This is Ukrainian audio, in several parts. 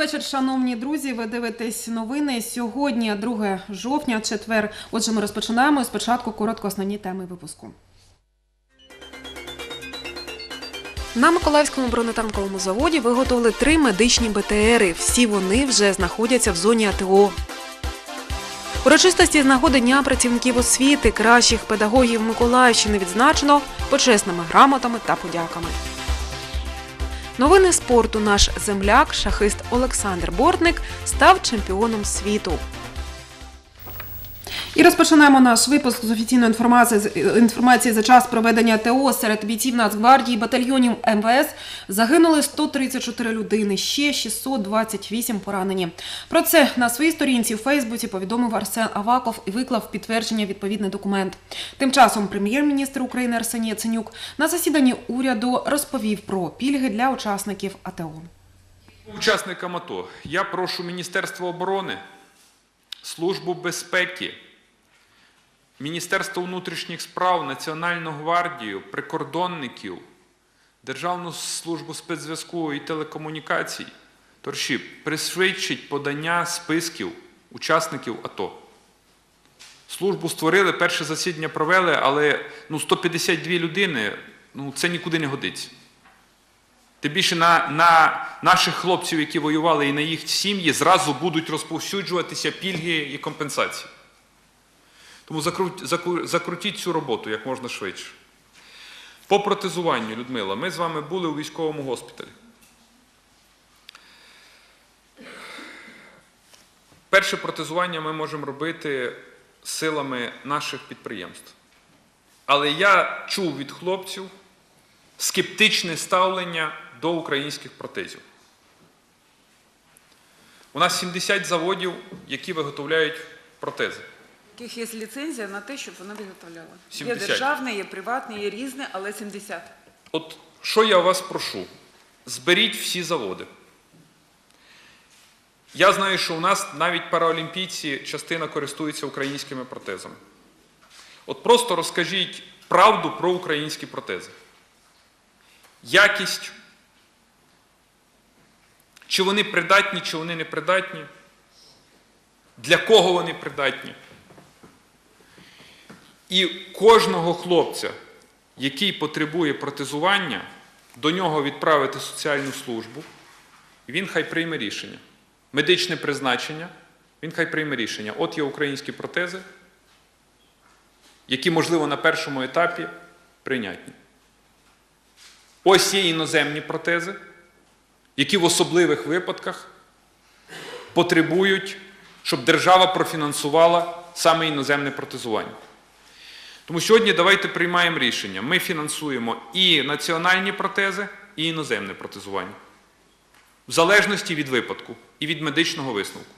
Вечір, шановні друзі. Ви дивитесь новини. Сьогодні 2 жовтня, четвер. Отже, ми розпочинаємо. Спочатку коротко основні теми випуску. На Миколаївському бронетанковому заводі виготовили три медичні БТРи. Всі вони вже знаходяться в зоні АТО. Урочистості з нагоди Дня працівників освіти, кращих педагогів Миколаївщини відзначено почесними грамотами та подяками. Новини спорту наш земляк, шахист Олександр Бортник, став чемпіоном світу. І розпочинаємо наш випуск з офіційної інформації інформації за час проведення ТО серед бійців Нацгвардії, батальйонів МВС загинули 134 людини, ще 628 поранені. Про це на своїй сторінці в Фейсбуці повідомив Арсен Аваков і виклав підтвердження відповідний документ. Тим часом прем'єр-міністр України Арсеній Яценюк на засіданні уряду розповів про пільги для учасників АТО. Учасникам АТО я прошу Міністерство оборони, Службу безпеки, Міністерство внутрішніх справ, Національну гвардію, прикордонників, Державну службу спецзв'язку і телекомунікацій, торші, пришвидшить подання списків учасників АТО. Службу створили, перше засідання провели, але ну, 152 людини ну, це нікуди не годиться. Тим більше на, на наших хлопців, які воювали, і на їх сім'ї зразу будуть розповсюджуватися пільги і компенсації. Тому закрутіть цю роботу як можна швидше. По протезуванню, Людмила, ми з вами були у військовому госпіталі. Перше протезування ми можемо робити силами наших підприємств. Але я чув від хлопців, скептичне ставлення до українських протезів. У нас 70 заводів, які виготовляють протези. Яких є ліцензія на те, щоб вона виготовляла. 70. Є державне, є приватне, є різне, але 70. От що я вас прошу? Зберіть всі заводи. Я знаю, що у нас навіть параолімпійці частина користується українськими протезами. От просто розкажіть правду про українські протези. Якість, чи вони придатні, чи вони не придатні, для кого вони придатні. І кожного хлопця, який потребує протезування, до нього відправити соціальну службу, він хай прийме рішення. Медичне призначення, він хай прийме рішення. От є українські протези, які, можливо, на першому етапі прийнятні. Ось є іноземні протези, які в особливих випадках потребують, щоб держава профінансувала саме іноземне протезування. Тому сьогодні давайте приймаємо рішення. Ми фінансуємо і національні протези, і іноземне протезування. В залежності від випадку і від медичного висновку.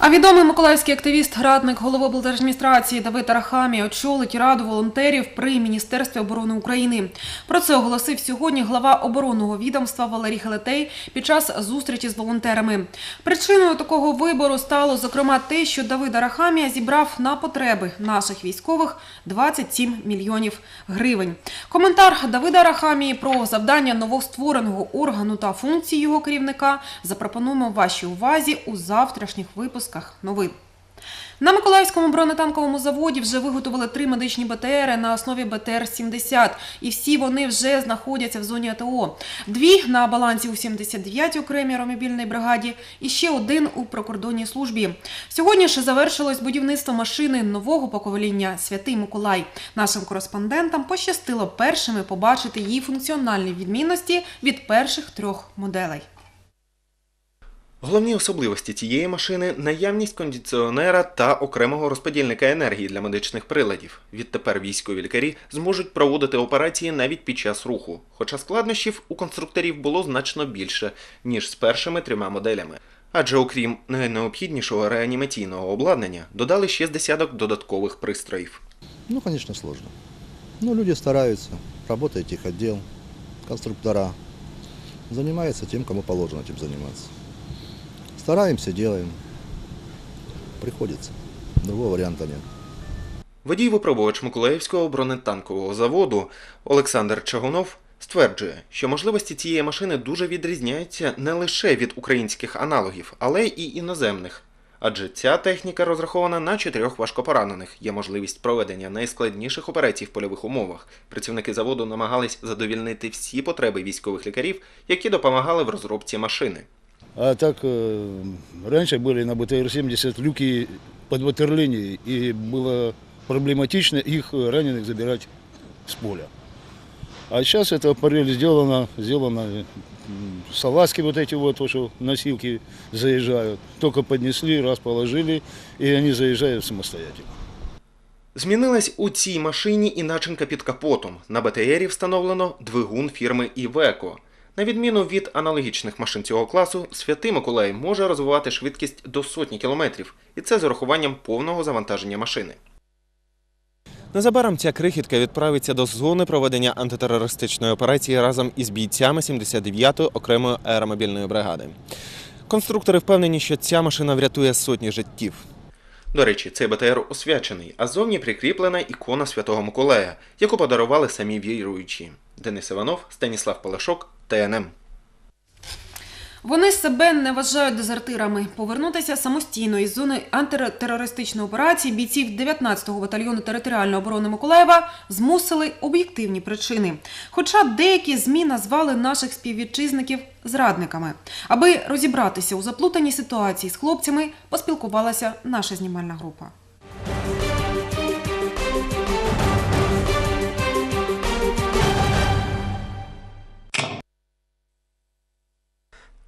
А відомий миколаївський активіст, радник голови облдержадміністрації Давид Арахамі очолить раду волонтерів при Міністерстві оборони України. Про це оголосив сьогодні глава оборонного відомства Валерій Хелетей під час зустрічі з волонтерами. Причиною такого вибору стало зокрема те, що Давид Арахамія зібрав на потреби наших військових 27 мільйонів гривень. Коментар Давида Арахамії про завдання новоствореного органу та функції його керівника запропонуємо вашій увазі у завтрашніх випусках новин. На Миколаївському бронетанковому заводі вже виготовили три медичні БТРи на основі БТР-70, і всі вони вже знаходяться в зоні АТО. Дві на балансі у 79-й окремій аеромобільній бригаді і ще один у прикордонній службі. Сьогодні ж завершилось будівництво машини нового покоління Святий Миколай. Нашим кореспондентам пощастило першими побачити її функціональні відмінності від перших трьох моделей. Головні особливості цієї машини наявність кондиціонера та окремого розподільника енергії для медичних приладів. Відтепер військові лікарі зможуть проводити операції навіть під час руху, хоча складнощів у конструкторів було значно більше, ніж з першими трьома моделями. Адже окрім найнеобхіднішого реанімаційного обладнання, додали ще з десяток додаткових пристроїв. Ну, конечно, сложно. Ну, люди стараются, работает техотдел, конструктора. Занимается тем, кому положено этим заниматься. Стараемся, делаем. Приходится. Другого варианта нет. Водій-випробувач Миколаївського бронетанкового заводу Олександр Чагунов Стверджує, що можливості цієї машини дуже відрізняються не лише від українських аналогів, але й іноземних. Адже ця техніка розрахована на чотирьох важкопоранених. Є можливість проведення найскладніших операцій в польових умовах. Працівники заводу намагались задовільнити всі потреби військових лікарів, які допомагали в розробці машини. А так э, раньше были на БТР-70 люки под ватерлинией, и было проблематично их э, раненых забирать с поля. А сейчас эта парель сделана, сделана м, салазки вот эти вот, то, что носилки заезжают. Только поднесли, раз положили, и они заезжают самостоятельно. Змінилась у цій машині і начинка під капотом. На БТРі встановлено двигун фірми Івеко. На відміну від аналогічних машин цього класу, Святий Миколай може розвивати швидкість до сотні кілометрів, і це з урахуванням повного завантаження машини. Незабаром ця крихітка відправиться до зони проведення антитерористичної операції разом із бійцями 79-ї окремої аеромобільної бригади. Конструктори впевнені, що ця машина врятує сотні життів. До речі, цей БТР освячений, а ззовні прикріплена ікона Святого Миколая, яку подарували самі віруючі. Денис Іванов, Станіслав Полешок, ТНМ. Вони себе не вважають дезертирами. Повернутися самостійно із зони антитерористичної операції бійців 19-го батальйону територіальної оборони Миколаєва змусили об'єктивні причини. Хоча деякі ЗМІ назвали наших співвітчизників зрадниками. Аби розібратися у заплутаній ситуації з хлопцями, поспілкувалася наша знімальна група.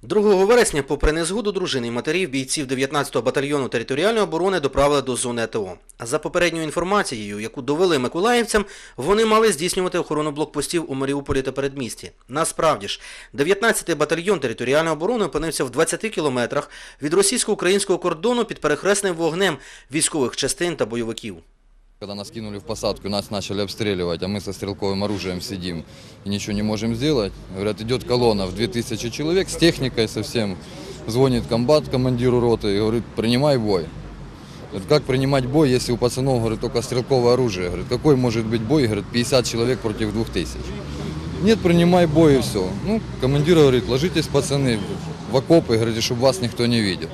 2 вересня, попри незгоду дружини і матерів, бійців 19-го батальйону територіальної оборони доправили до зони АТО. За попередньою інформацією, яку довели миколаївцям, вони мали здійснювати охорону блокпостів у Маріуполі та передмісті. Насправді ж, 19-й батальйон територіальної оборони опинився в 20 кілометрах від російсько-українського кордону під перехресним вогнем військових частин та бойовиків. Когда нас кинули в посадку, нас начали обстреливать, а мы со стрелковым оружием сидим и ничего не можем сделать. Говорят, идет колонна в 2000 человек с техникой совсем. Звонит комбат командиру роты и говорит, принимай бой. Говорит, как принимать бой, если у пацанов, говорит, только стрелковое оружие? Говорит, какой может быть бой? Говорит, 50 человек против 2000. Нет, принимай бой и все. Ну, командир говорит, ложитесь, пацаны, в окопы, говорит, чтобы вас никто не видел.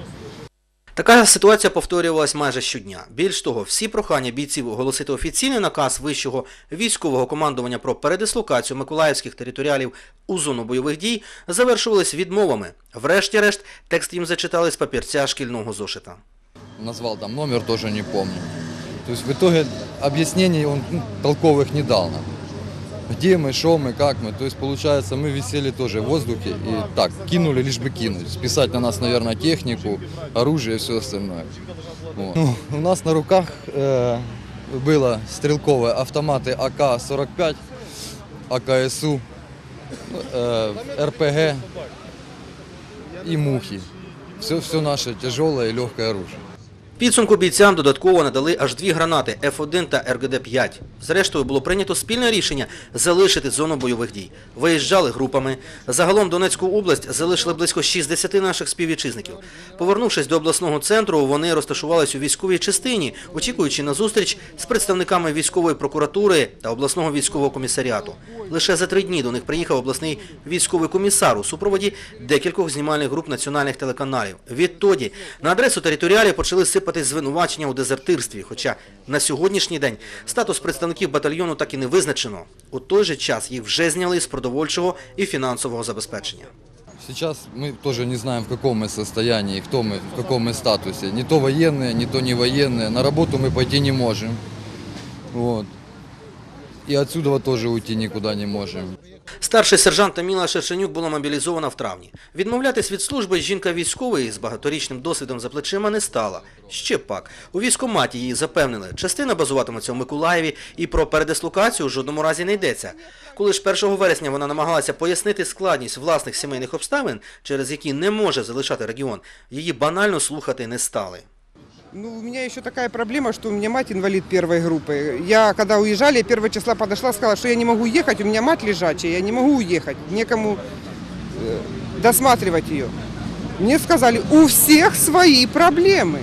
Така ситуація повторювалась майже щодня. Більш того, всі прохання бійців оголосити офіційний наказ вищого військового командування про передислокацію миколаївських територіалів у зону бойових дій завершувались відмовами. Врешті-решт, текст їм зачитали з папірця шкільного зошита. назвал там номер, тоже не помню. То есть в итоге объяснений он ну, не дал нам Где мы, что мы, как мы. То есть получается мы висели тоже в воздухе и так, кинули лишь бы кинуть. Списать на нас, наверное, технику, оружие и все остальное. Вот. Ну, у нас на руках э, было стрелковые автоматы АК-45, АКСУ, ну, э, РПГ и мухи. Все, все наше тяжелое и легкое оружие. Підсумку бійцям додатково надали аж дві гранати F1 та РГД-5. Зрештою, було прийнято спільне рішення залишити зону бойових дій. Виїжджали групами. Загалом Донецьку область залишили близько 60 наших співвітчизників. Повернувшись до обласного центру, вони розташувались у військовій частині, очікуючи на зустріч з представниками військової прокуратури та обласного військового комісаріату. Лише за три дні до них приїхав обласний військовий комісар у супроводі декількох знімальних груп національних телеканалів. Відтоді на адресу територіалів почали сипатись звинувачення у дезертирстві, хоча на сьогоднішній день статус представників батальйону так і не визначено. У той же час їх вже зняли з продовольчого і фінансового забезпечення. Сейчас мы тоже не знаем, в каком мы состоянии, кто мы, в каком мы статусе. Не то военные, не то не военные. На работу мы пойти не можем. Вот. И отсюда вот тоже уйти никуда не можем. Старший сержант Таміла Шершенюк була мобілізована в травні. Відмовлятись від служби жінка військової з багаторічним досвідом за плечима не стала. Ще пак. У військкоматі її запевнили, частина базуватиметься в Миколаєві і про передислокацію в жодному разі не йдеться. Коли ж 1 вересня вона намагалася пояснити складність власних сімейних обставин, через які не може залишати регіон, її банально слухати не стали. Ну, у меня еще такая проблема, что у меня мать инвалид первой группы. Я, когда уезжали, 1 числа подошла, сказала, что я не могу ехать, у меня мать лежачая, я не могу уехать, некому э, досматривать ее. Мне сказали, у всех свои проблемы.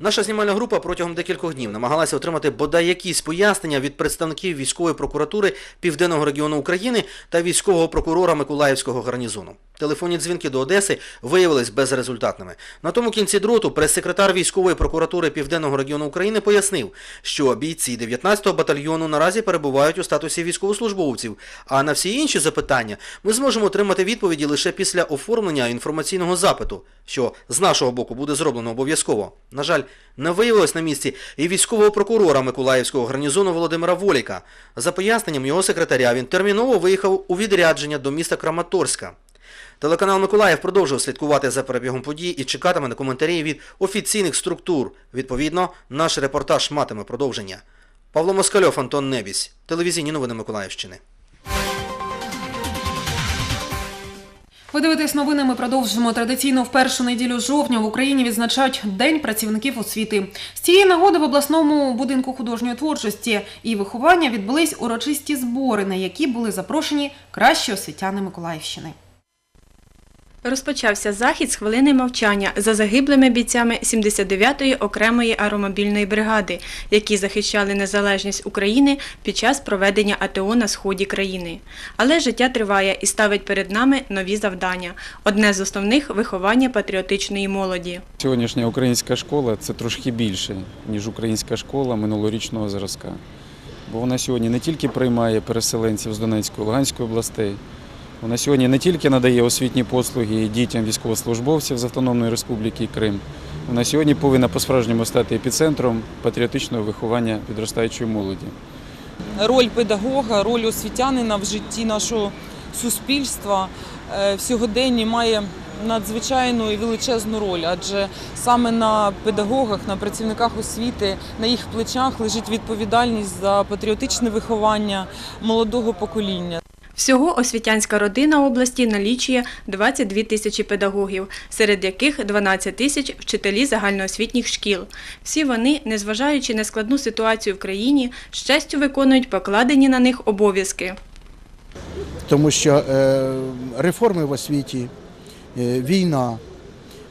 Наша знімальна група протягом декількох днів намагалася отримати бодай якісь пояснення від представників військової прокуратури Південного регіону України та військового прокурора Миколаївського гарнізону. Телефонні дзвінки до Одеси виявились безрезультатними. На тому кінці дроту прес-секретар військової прокуратури Південного регіону України пояснив, що бійці 19-го батальйону наразі перебувають у статусі військовослужбовців, а на всі інші запитання ми зможемо отримати відповіді лише після оформлення інформаційного запиту, що з нашого боку буде зроблено обов'язково. На жаль, не виявилось на місці і військового прокурора Миколаївського гарнізону Володимира Воліка. За поясненням його секретаря, він терміново виїхав у відрядження до міста Краматорська. Телеканал Миколаїв продовжує слідкувати за перебігом подій і чекатиме на коментарі від офіційних структур. Відповідно, наш репортаж матиме продовження. Павло Москальов, Антон Небісь. Телевізійні новини Миколаївщини. Ви дивитесь новини. Ми продовжимо традиційно в першу неділю жовтня в Україні відзначають День працівників освіти. З цієї нагоди в обласному будинку художньої творчості і виховання відбулись урочисті збори, на які були запрошені кращі освітяни Миколаївщини. Розпочався захід з хвилини мовчання за загиблими бійцями 79-ї окремої аеромобільної бригади, які захищали незалежність України під час проведення АТО на сході країни. Але життя триває і ставить перед нами нові завдання. Одне з основних виховання патріотичної молоді. Сьогоднішня українська школа це трошки більше, ніж українська школа минулорічного зразка. Бо вона сьогодні не тільки приймає переселенців з Донецької Луганської областей, вона сьогодні не тільки надає освітні послуги дітям військовослужбовців з Автономної Республіки Крим, вона сьогодні повинна по-справжньому стати епіцентром патріотичного виховання підростаючої молоді. роль педагога, роль освітянина в житті нашого суспільства е, в сьогоденні має надзвичайну і величезну роль, адже саме на педагогах, на працівниках освіти, на їх плечах лежить відповідальність за патріотичне виховання молодого покоління. Всього освітянська родина області налічує 22 тисячі педагогів, серед яких 12 тисяч вчителі загальноосвітніх шкіл. Всі вони, незважаючи на складну ситуацію в країні, з честю виконують покладені на них обов'язки. тому що е, реформи в освіті, е, війна,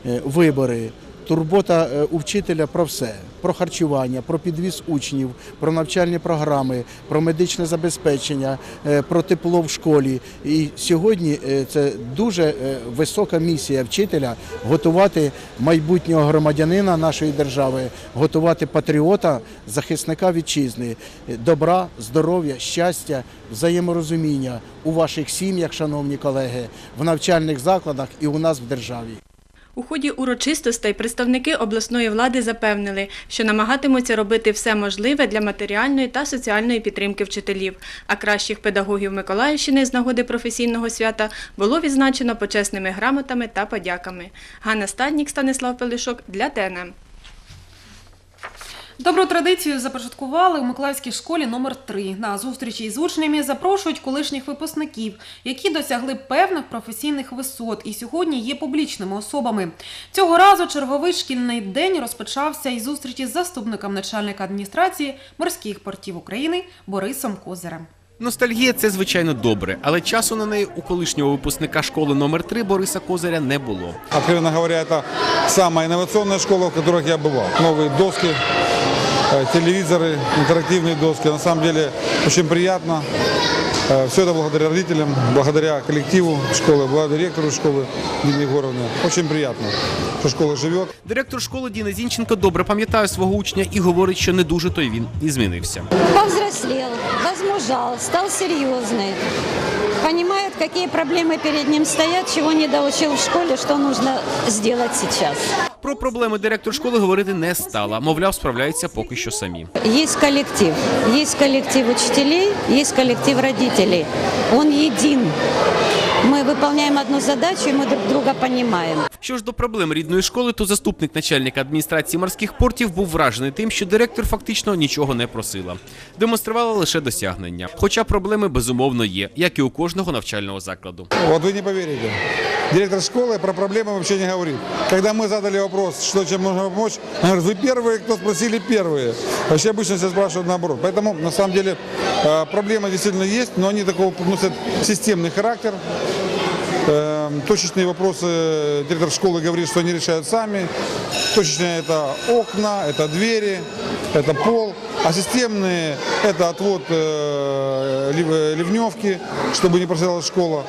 е, вибори, турбота у вчителя про все: про харчування, про підвіз учнів, про навчальні програми, про медичне забезпечення, е, про тепло в школі. І сьогодні е, це дуже е, висока місія вчителя готувати майбутнього громадянина нашої держави, готувати патріота, захисника вітчизни, добра, здоров'я, щастя, взаєморозуміння у ваших сім'ях, шановні колеги, в навчальних закладах і у нас в державі. У ході урочистостей представники обласної влади запевнили, що намагатимуться робити все можливе для матеріальної та соціальної підтримки вчителів. А кращих педагогів Миколаївщини з нагоди професійного свята було відзначено почесними грамотами та подяками. Ганна Стаднік, Станислав Пелишок для ТНМ. Добру традицію започаткували у Миколаївській школі номер 3 На зустрічі із учнями запрошують колишніх випускників, які досягли певних професійних висот і сьогодні є публічними особами. Цього разу черговий шкільний день розпочався із зустрічі з заступником начальника адміністрації морських портів України Борисом Козирем. Ностальгія це звичайно добре, але часу на неї у колишнього випускника школи номер 3 Бориса Козаря не було. Откровенно говоря, это самая инновационная школа, в которых я бывал. Новые доски, э, телевизоры, интерактивные доски. На самом деле очень приятно. Э, Все это благодаря родителям, благодаря коллективу школы, благодаря директору школы Нине Егоровне. Очень приятно, что школа живет. Директор школи Діна Зінченко добре пам'ятає свого учня і говорить, що не дуже той він і змінився. Повзрослел, возмужал, стал серьезный. Понимает, какие проблемы перед ним стоят, чего не доучил в школе, что нужно сделать сейчас. Про проблеми директор школи говорити не стала. Мовляв, справляються поки що самі. Есть коллектив. Есть коллектив учителей, есть коллектив родителей. Он един. Мы выполняем одну задачу, и мы друг друга понимаем. Що ж до проблем рідної школи, то заступник начальника адміністрації морських портів був вражений тим, що директор фактично нічого не просила. Демонструвала лише досягнення. Хоча проблеми безумовно є, як і у кожного навчального закладу. Вот вы не поверите. Директор школы про проблемы вообще не говорит. Когда мы задали вопрос, что чем можно помочь, он говорит, вы первые, кто спросили первые. Вообще обычно все спрашивают наоборот. Поэтому, на самом деле, э, проблемы действительно есть, но они такого носят системный характер. Э, Точечные вопросы директор школы говорит, что они решают сами. Точечные это окна, это двери, это пол. А системные это отвод э, э, ливневки, чтобы не просела школа.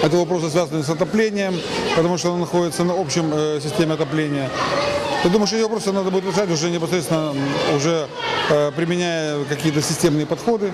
Эм, Это вопросы, связанные с отоплением, потому что она находится на общем э, системе отопления. Я думаю, что эти вопросы надо будет решать уже непосредственно, м, уже э, применяя какие-то системные подходы.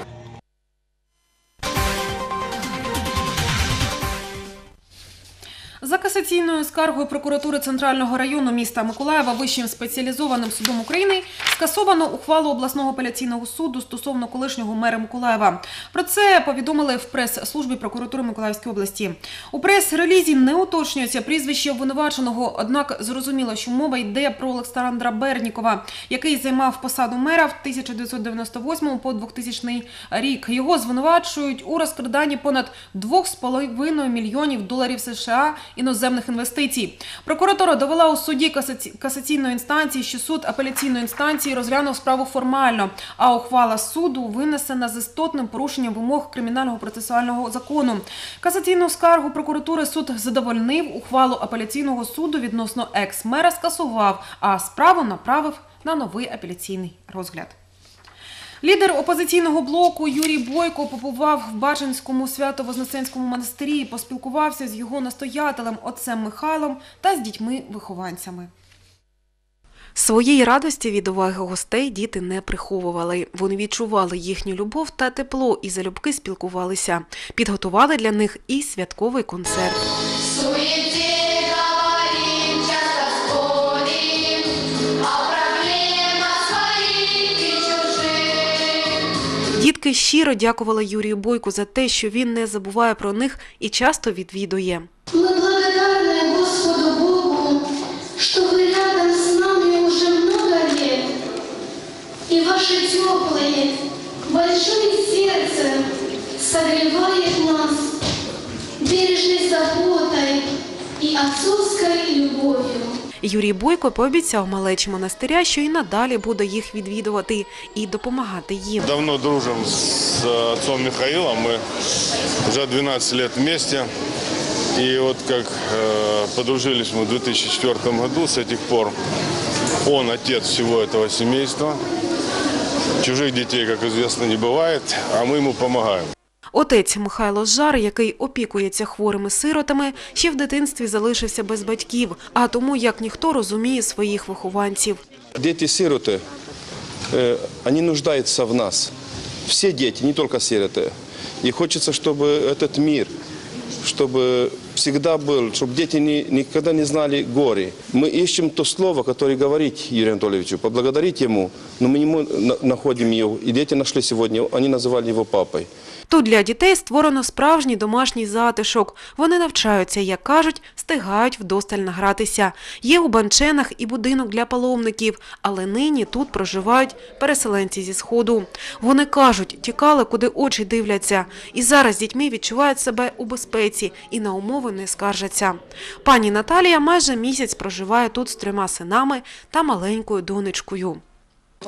Касаційною скаргою прокуратури Центрального району міста Миколаєва Вищим спеціалізованим судом України скасовано ухвалу обласного апеляційного суду стосовно колишнього мера Миколаєва. Про це повідомили в прес-службі прокуратури Миколаївської області. У прес-релізі не уточнюється прізвище обвинуваченого, однак зрозуміло, що мова йде про Олександра Бернікова, який займав посаду мера в 1998 по 2000 рік. Його звинувачують у розкраданні понад 2,5 мільйонів доларів США іноземних інвестицій. Прокуратура довела у суді касаці- касаційної інстанції, що суд апеляційної інстанції розглянув справу формально, а ухвала суду винесена з істотним порушенням вимог кримінального процесуального закону. Касаційну скаргу прокуратури суд задовольнив, ухвалу апеляційного суду відносно екс-мера скасував, а справу направив на новий апеляційний розгляд. Лідер опозиційного блоку Юрій Бойко побував в Бажанському свято-вознесенському монастирі і поспілкувався з його настоятелем отцем Михайлом та з дітьми-вихованцями. Своєї радості від уваги гостей діти не приховували. Вони відчували їхню любов та тепло і залюбки спілкувалися. Підготували для них і святковий концерт. Дітки щиро дякували Юрію Бойку за те, що він не забуває про них і часто відвідує. Мы благодарны Господу Богу, что вы рядом с нами уже много лет. И ваше теплое, большое сердце согревает нас бережной заботой и отцовской любовью. Юрій Бойко пообіцяв малечі монастиря, що і надалі буде їх відвідувати і допомагати їм. Давно дружим с э, отцом Михаилом. Мы уже 12 лет вместе. И вот как э, подружились мы в 2004 году, с этих пор он отец всего этого семейства. Чужих детей, как известно, не бывает, а мы ему помогаем. Отець Михайло Жар, який опікується хворими сиротами, ще в дитинстві залишився без батьків, а тому як ніхто розуміє своїх вихованців. Дети-сироты, э, они нуждаются в нас. Все дети, не только сироты. И хочется, чтобы этот мир, чтобы всегда был, чтобы дети не- никогда не знали горе. Мы ищем то слово, которое говорить Юрию Анатольевичу, поблагодарить ему, но мы не мо- на- находим его. И дети нашли сегодня, они называли его папой. Тут для дітей створено справжній домашній затишок. Вони навчаються, як кажуть, стигають вдосталь награтися. Є у банченах і будинок для паломників, але нині тут проживають переселенці зі сходу. Вони кажуть, тікали, куди очі дивляться, і зараз дітьми відчувають себе у безпеці і на умови не скаржаться. Пані Наталія майже місяць проживає тут з трьома синами та маленькою донечкою.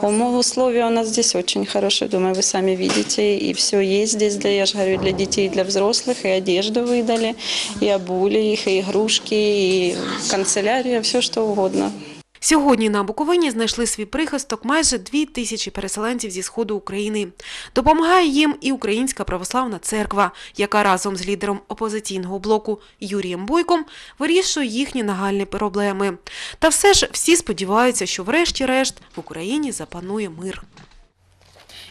Умов условия у нас здесь очень хорошие, думаю, вы сами видите. И все есть здесь, для, я же говорю, для детей, и для взрослых, и одежду выдали, и обули их, и игрушки, и канцелярия, все что угодно. Сьогодні на Буковині знайшли свій прихисток майже дві тисячі переселенців зі сходу України. Допомагає їм і Українська православна церква, яка разом з лідером опозиційного блоку Юрієм Бойком вирішує їхні нагальні проблеми. Та все ж всі сподіваються, що врешті-решт в Україні запанує мир.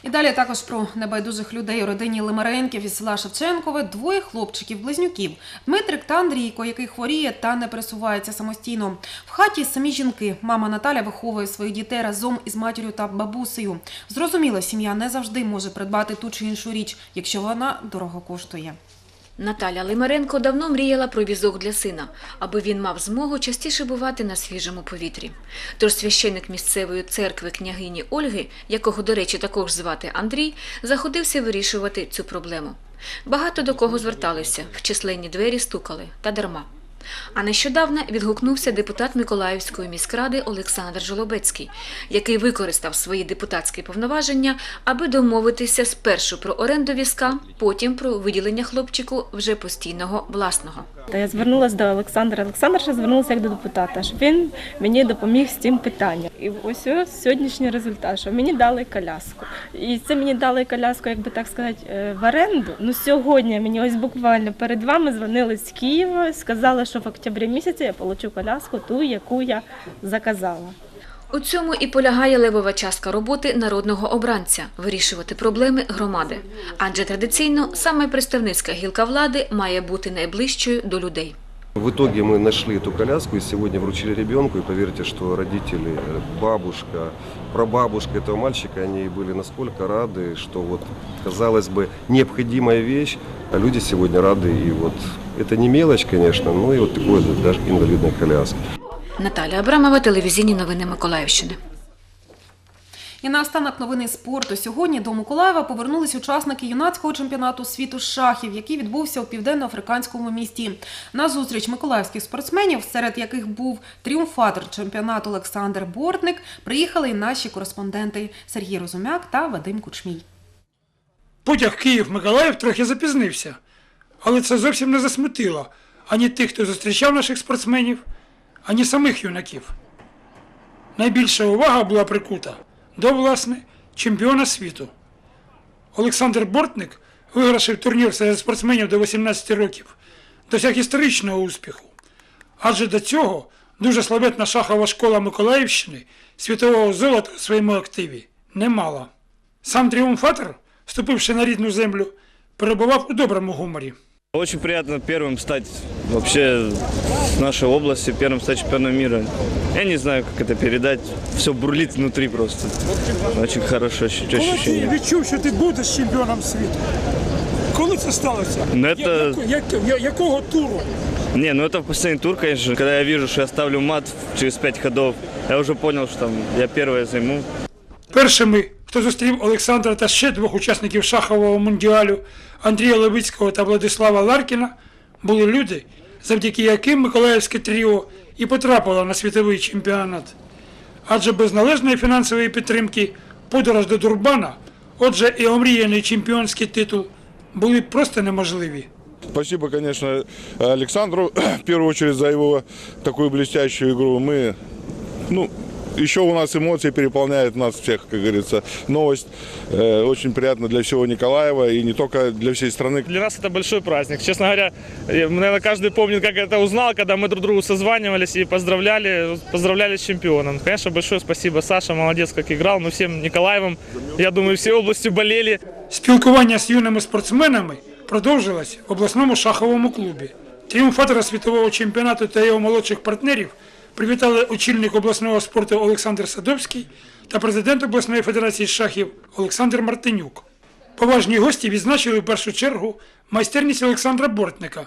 І далі також про небайдужих людей у родині Лимаренків із села Шевченкове двоє хлопчиків-близнюків Дмитрик та Андрійко, який хворіє та не пересувається самостійно. В хаті самі жінки. Мама Наталя виховує своїх дітей разом із матір'ю та бабусею. Зрозуміло, сім'я не завжди може придбати ту чи іншу річ, якщо вона дорого коштує. Наталя Лимаренко давно мріяла про візок для сина, аби він мав змогу частіше бувати на свіжому повітрі. Тож священик місцевої церкви княгині Ольги, якого, до речі, також звати Андрій, заходився вирішувати цю проблему. Багато до кого зверталися, в численні двері стукали, та дарма. А нещодавно відгукнувся депутат Миколаївської міськради Олександр Жолобецький, який використав свої депутатські повноваження, аби домовитися спершу про оренду візка, потім про виділення хлопчику вже постійного власного. Та я звернулася до Олександра. Олександр ще звернувся як до депутата, щоб він мені допоміг з цим питанням. І ось ось сьогоднішній результат, що мені дали коляску. І це мені дали коляску, як би так сказати, е, в оренду. Ну сьогодні мені ось буквально перед вами дзвонили з Києва, сказали, що в октябрі місяці я получу коляску, ту, яку я заказала. У цьому і полягає левова частка роботи народного обранця вирішувати проблеми громади. Адже традиційно саме представницька гілка влади має бути найближчою до людей. В итоге мы нашли эту коляску и сегодня вручили ребенку. И поверьте, что родители, э, бабушка, прабабушка этого мальчика, они были насколько рады, что вот, казалось бы, необходимая вещь, а люди сегодня рады. И вот это не мелочь, конечно, но и вот такой даже инвалидная коляска. Наталя Абрамова, телевізійні новини Миколаївщини. І наостанок новини спорту. Сьогодні до Миколаєва повернулись учасники юнацького чемпіонату світу з шахів, який відбувся у південно-африканському місті. На зустріч миколаївських спортсменів, серед яких був тріумфатор чемпіонату Олександр Бортник, приїхали і наші кореспонденти Сергій Розумяк та Вадим Кучмій. Потяг Київ-Миколаїв трохи запізнився, але це зовсім не засмутило ані тих, хто зустрічав наших спортсменів, ані самих юнаків. Найбільша увага була прикута до, власне, чемпіона світу. Олександр Бортник, вигравши турнір серед спортсменів до 18 років, досяг історичного успіху. Адже до цього дуже славетна шахова школа Миколаївщини світового золота у своєму активі не мала. Сам тріумфатор, вступивши на рідну землю, перебував у доброму гуморі. Очень приятно первым стать вообще в нашей области, первым стать чемпионом мира. Я не знаю, как это передать. Все бурлит внутри просто. Очень хорошее ощущ- Коли ти ощущение. відчув, що ти будеш чемпіоном світу? Коли це сталося? Ну, Я- это- як- як- я- якого туру? Не, ну это в последний тур, конечно. Когда я вижу, что я ставлю мат через пять ходов, я уже понял, что там я первое займу. Першими, хто зустрів Олександра та ще двох учасників шахового мундіалю Андрія Левицького та Владислава Ларкіна, були люди, завдяки яким Миколаївське тріо і потрапило на світовий чемпіонат. Адже без належної фінансової підтримки подорож до Дурбана, отже, і омріяний чемпіонський титул, були просто неможливі. Спасибо, конечно, Александру, в первую очередь, за его такую блестящую игру. Мы, ну, еще у нас эмоции переполняют нас всех, как говорится. Новость э, очень приятна для всего Николаева и не только для всей страны. Для нас это большой праздник. Честно говоря, э, наверное, каждый помнит, как это узнал, когда мы друг другу созванивались и поздравляли, поздравляли с чемпионом. Конечно, большое спасибо. Саша молодец, как играл. Мы всем Николаевым, я думаю, всей областью болели. Спілкування з юними спортсменами продовжилось в обласному шаховому клубі. Тріумфатора світового чемпіонату та його молодших партнерів привітали очільник обласного спорту Олександр Садовський та президент обласної федерації шахів Олександр Мартинюк. Поважні гості відзначили в першу чергу майстерність Олександра Бортника,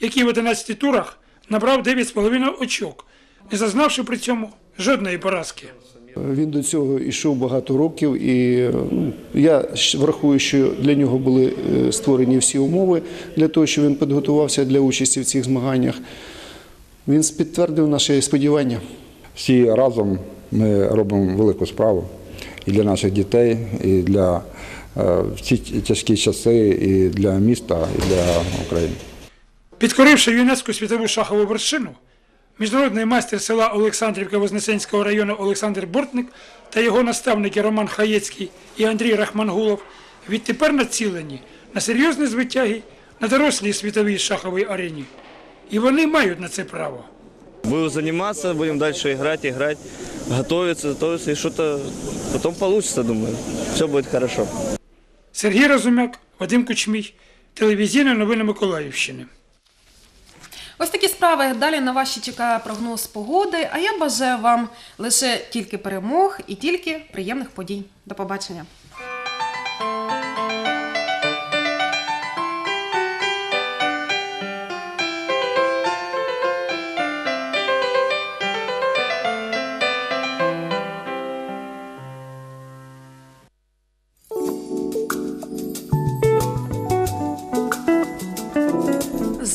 який в 11 турах набрав 9,5 очок, не зазнавши при цьому жодної поразки. Він до цього йшов багато років, і ну, я врахую, що для нього були е, створені всі умови для того, щоб він підготувався для участі в цих змаганнях. Він підтвердив наші сподівання. Всі разом ми робимо велику справу і для наших дітей, і для е, в ці тяжкі часи, і для міста, і для України. Підкоривши юнецьку світову шахову вершину, міжнародний майстер села Олександрівка Вознесенського району Олександр Бортник та його наставники Роман Хаєцький і Андрій Рахмангулов відтепер націлені на серйозні звитяги на дорослій світовій шаховій арені. І вони мають на це право. Будем заниматься, будем дальше играть, играть, готовиться, готовиться, и что-то потом получится, думаю. Все будет хорошо. Сергій Розумяк, Вадим Кучмій, телевізійні новини Миколаївщини. Ось такі справи. Далі на вас ще чекає прогноз погоди. А я бажаю вам лише тільки перемог і тільки приємних подій. До побачення.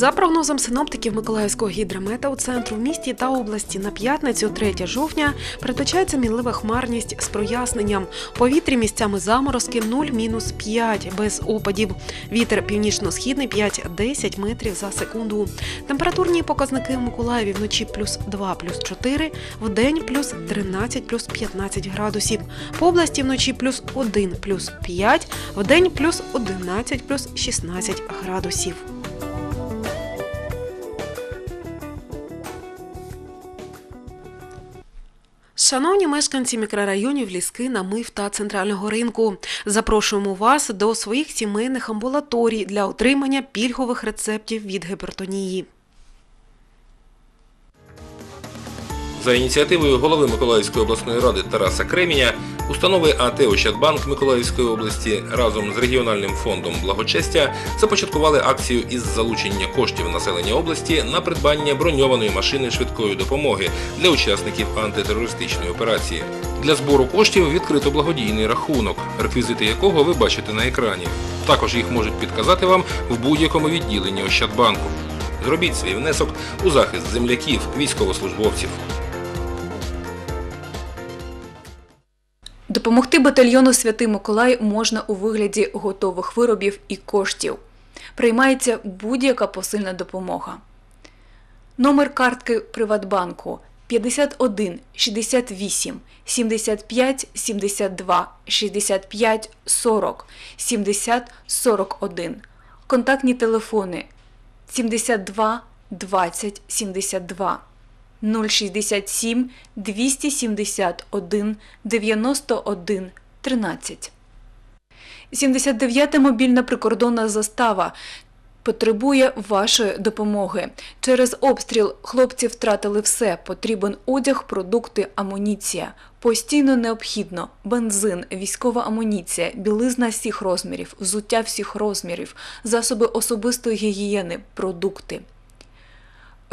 За прогнозом синоптиків Миколаївського гідрометеоцентру в місті та області на п'ятницю, 3 жовтня, передбачається мінлива хмарність з проясненням. Повітрі місцями заморозки 0-5 без опадів. Вітер північно-східний 5-10 метрів за секунду. Температурні показники в Миколаєві вночі плюс 2, плюс 4, в день плюс 13, плюс 15 градусів. По області вночі плюс 1, плюс 5, в день плюс 11, плюс 16 градусів. Шановні мешканці мікрорайонів Ліски, Намив та центрального ринку, запрошуємо вас до своїх сімейних амбулаторій для отримання пільгових рецептів від гіпертонії. За ініціативою голови Миколаївської обласної ради Тараса Креміня, установи АТ Ощадбанк Миколаївської області разом з регіональним фондом благочестя започаткували акцію із залучення коштів населення області на придбання броньованої машини швидкої допомоги для учасників антитерористичної операції. Для збору коштів відкрито благодійний рахунок, реквізити якого ви бачите на екрані. Також їх можуть підказати вам в будь-якому відділенні Ощадбанку. Зробіть свій внесок у захист земляків, військовослужбовців. Допомогти батальйону Святий Миколай можна у вигляді готових виробів і коштів. Приймається будь-яка посильна допомога. Номер картки Приватбанку 51 68 75 72 65 40 70 41. Контактні телефони 72 20 72 067 271 91 13. 79-та мобільна прикордонна застава потребує вашої допомоги. Через обстріл хлопці втратили все. Потрібен одяг, продукти, амуніція. Постійно необхідно бензин, військова амуніція, білизна всіх розмірів, взуття всіх розмірів, засоби особистої гігієни, продукти.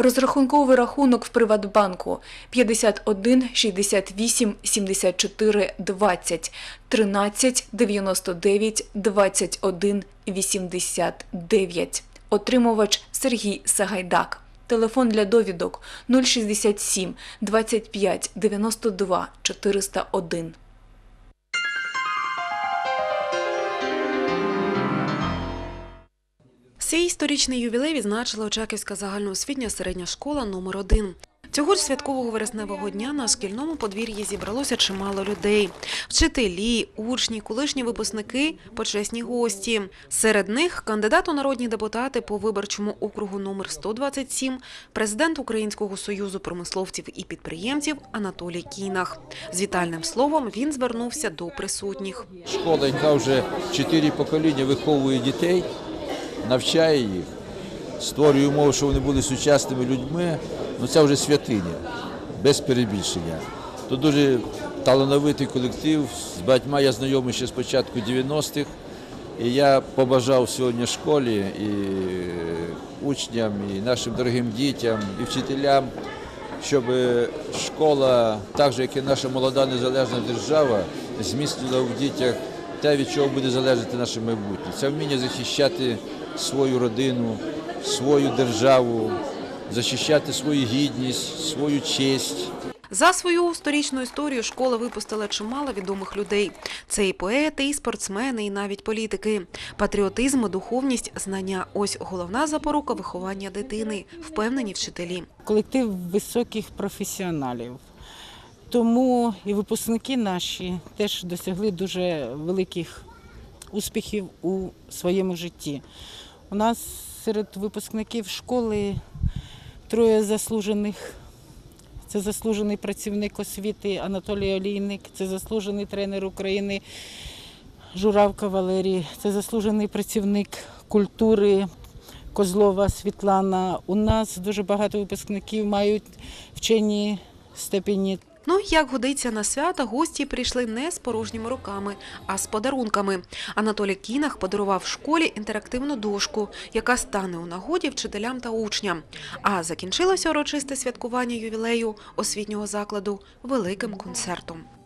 Розрахунковий рахунок в Приватбанку 51 68 74 20 13 99 21 89. Отримувач Сергій Сагайдак. Телефон для довідок 067 25 92 401. Свій історичний ювілей відзначила Очаківська загальноосвітня середня школа номер 1 Цього ж святкового вересневого дня на шкільному подвір'ї зібралося чимало людей: вчителі, учні, колишні випускники, почесні гості. Серед них кандидат у народні депутати по виборчому округу номер 127, президент Українського союзу промисловців і підприємців Анатолій Кінах. З вітальним словом він звернувся до присутніх. Школа, яка вже чотири покоління виховує дітей, навчає їх, створює умови, щоб вони були сучасними людьми, ну це вже святиня, без перебільшення. То дуже талановитий колектив, з багатьма я знайомий ще з початку 90-х. І я побажав сьогодні школі і учням, і нашим дорогим дітям, і вчителям, щоб школа, так же як і наша молода незалежна держава, зміцнила в дітях те, від чого буде залежати наше майбутнє. Це вміння захищати свою родину, свою державу, захищати свою гідність, свою честь. За свою сторічну історію школа випустила чимало відомих людей. Це і поети, і спортсмени, і навіть політики. Патріотизм, духовність, знання ось головна запорука виховання дитини, впевнені вчителі. колектив високих професіоналів. Тому і випускники наші теж досягли дуже великих успіхів у своєму житті. У нас серед випускників школи троє заслужених. Це заслужений працівник освіти Анатолій Олійник, це заслужений тренер України Журавка Валерій, це заслужений працівник культури Козлова Світлана. У нас дуже багато випускників мають вчені степені. Ну, як годиться на свята, гості прийшли не з порожніми руками, а з подарунками. Анатолій Кінах подарував школі інтерактивну дошку, яка стане у нагоді вчителям та учням. А закінчилося урочисте святкування ювілею освітнього закладу великим концертом.